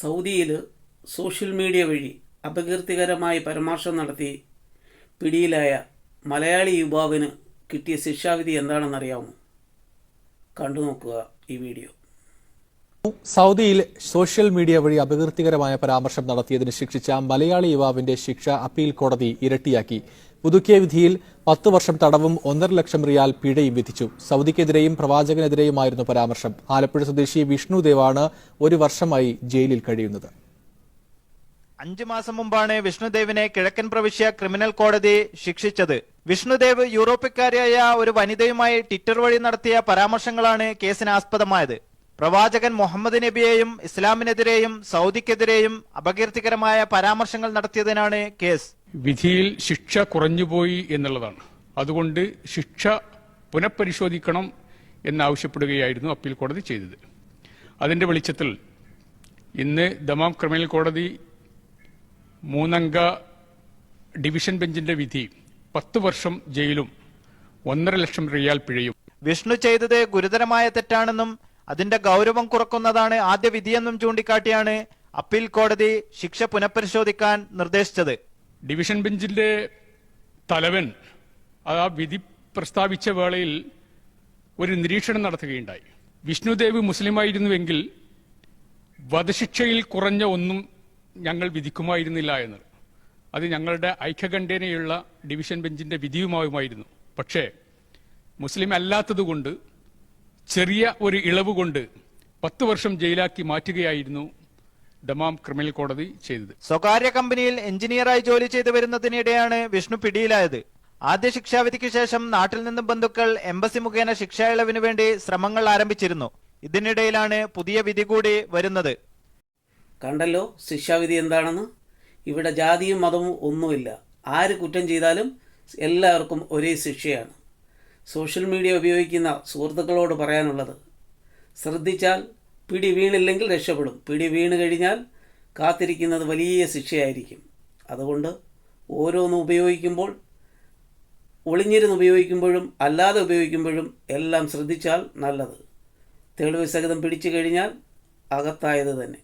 സൗദിയിൽ social media വഴി അപകീർത്തികരമായി പരാമർശം നടത്തി പിടിയിലായ മലയാളി യുവാവിന് കിട്ടിയ ശിക്ഷാവിധി എന്താണെന്നറിയാമോ? കണ്ടുനോക്കുക ഈ വീഡിയോ. സൗദിയിൽ സോഷ്യൽ മീഡിയ വഴി അപകീർത്തികരമായ പരാമർശം നടത്തിയതിന് ശിക്ഷിച്ച മലയാളി യുവാവിന്റെ ശിക്ഷ അപ്പീൽ കോടതി ഇരട്ടിയാക്കി. പുതുക്കിയ വിധിയിൽ പത്ത് വർഷം തടവും ഒന്നര ലക്ഷം റിയാൽ പിഴയും വിധിച്ചു. സൗദിക്കെതിരെയും പ്രവാചകനെതിരെയുമായിരുന്നു പരാമർശം. ആലപ്പുഴ സ്വദേശി വിഷ്ണു ദേവാണ് ഒരു വർഷമായി ജയിലിൽ കഴിയുന്നത്. അഞ്ചു മാസം മുമ്പാണ് വിഷ്ണുദേവിനെ കിഴക്കൻ പ്രവിശ്യ ക്രിമിനൽ കോടതി ശിക്ഷിച്ചത്. വിഷ്ണുദേവ് യൂറോപ്യക്കാരിയായ ഒരു വനിതയുമായി ട്വിറ്റർ വഴി നടത്തിയ പരാമർശങ്ങളാണ് കേസിന് ആസ്പദമായത്. പ്രവാചകൻ മുഹമ്മദ് നബിയെയും ഇസ്ലാമിനെതിരെയും സൗദിക്കെതിരെയും അപകീർത്തികരമായ പരാമർശങ്ങൾ നടത്തിയതിനാണ് കേസ്. വിധിയിൽ ശിക്ഷ കുറഞ്ഞുപോയി എന്നുള്ളതാണ്. അതുകൊണ്ട് ശിക്ഷ പുനഃപരിശോധിക്കണം എന്നാവശ്യപ്പെടുകയായിരുന്നു അപ്പീൽ കോടതി ചെയ്തത്. അതിന്റെ വെളിച്ചത്തിൽ ഇന്ന് ദമാം ക്രിമിനൽ കോടതി മൂന്നംഗ ഡിവിഷൻ ബെഞ്ചിന്റെ വിധി പത്ത് വർഷം ജയിലും ഒന്നര ലക്ഷം റിയാൽ പിഴയും. വിഷ്ണു ചെയ്തത് ഗുരുതരമായ തെറ്റാണെന്നും അതിന്റെ ഗൗരവം കുറക്കുന്നതാണ് ആദ്യ വിധിയെന്നും ചൂണ്ടിക്കാട്ടിയാണ് അപ്പീൽ കോടതി ശിക്ഷ പുനഃപരിശോധിക്കാൻ നിർദ്ദേശിച്ചത്. ഡിവിഷൻ ബെഞ്ചിന്റെ തലവൻ ആ വിധി പ്രസ്താവിച്ച വേളയിൽ ഒരു നിരീക്ഷണം നടത്തുകയുണ്ടായി. വിഷ്ണുദേവ് മുസ്ലിമായിരുന്നുവെങ്കിൽ വധശിക്ഷയിൽ കുറഞ്ഞ ഒന്നും ഞങ്ങൾ വിധിക്കുമായിരുന്നില്ല എന്ന്. അത് ഞങ്ങളുടെ ഐക്യകണ്ഠേനയുള്ള ഡിവിഷൻ ബെഞ്ചിന്റെ വിധിയുമാവുമായിരുന്നു പക്ഷേ മുസ്ലിം അല്ലാത്തതുകൊണ്ട് ചെറിയ ഒരു ഇളവ് കൊണ്ട് പത്ത് വർഷം ജയിലാക്കി മാറ്റുകയായിരുന്നു ദമാം ക്രിമിനൽ കോടതി ചെയ്തത്. സ്വകാര്യ കമ്പനിയിൽ എഞ്ചിനീയറായി ജോലി ചെയ്തു വരുന്നതിനിടെയാണ് വിഷ്ണു പിടിയിലായത്. ആദ്യ ശിക്ഷാവിധിക്ക് ശേഷം നാട്ടിൽ നിന്നും ബന്ധുക്കൾ എംബസി മുഖേന ശിക്ഷാ ഇളവിനു വേണ്ടി ശ്രമങ്ങൾ ആരംഭിച്ചിരുന്നു. ഇതിനിടയിലാണ് പുതിയ വിധി കൂടി വരുന്നത്. കണ്ടല്ലോ ശിക്ഷാവിധി എന്താണെന്ന്? ഇവിടെ ജാതിയും മതവും ഒന്നുമില്ല. ആര് കുറ്റം ചെയ്താലും എല്ലാവർക്കും ഒരേ ശിക്ഷയാണ്. സോഷ്യൽ മീഡിയ ഉപയോഗിക്കുന്ന സുഹൃത്തുക്കളോട് പറയാനുള്ളത് ശ്രദ്ധിച്ചാൽ പിടി വീണില്ലെങ്കിൽ രക്ഷപ്പെടും. പിടി വീണ് കഴിഞ്ഞാൽ കാത്തിരിക്കുന്നത് വലിയ ശിക്ഷയായിരിക്കും. അതുകൊണ്ട് ഓരോന്ന് ഉപയോഗിക്കുമ്പോൾ ഒളിഞ്ഞിരുന്ന് ഉപയോഗിക്കുമ്പോഴും അല്ലാതെ ഉപയോഗിക്കുമ്പോഴും എല്ലാം ശ്രദ്ധിച്ചാൽ നല്ലത്. തെളിവ് സഹിതം പിടിച്ചു കഴിഞ്ഞാൽ അകത്തായത് തന്നെ.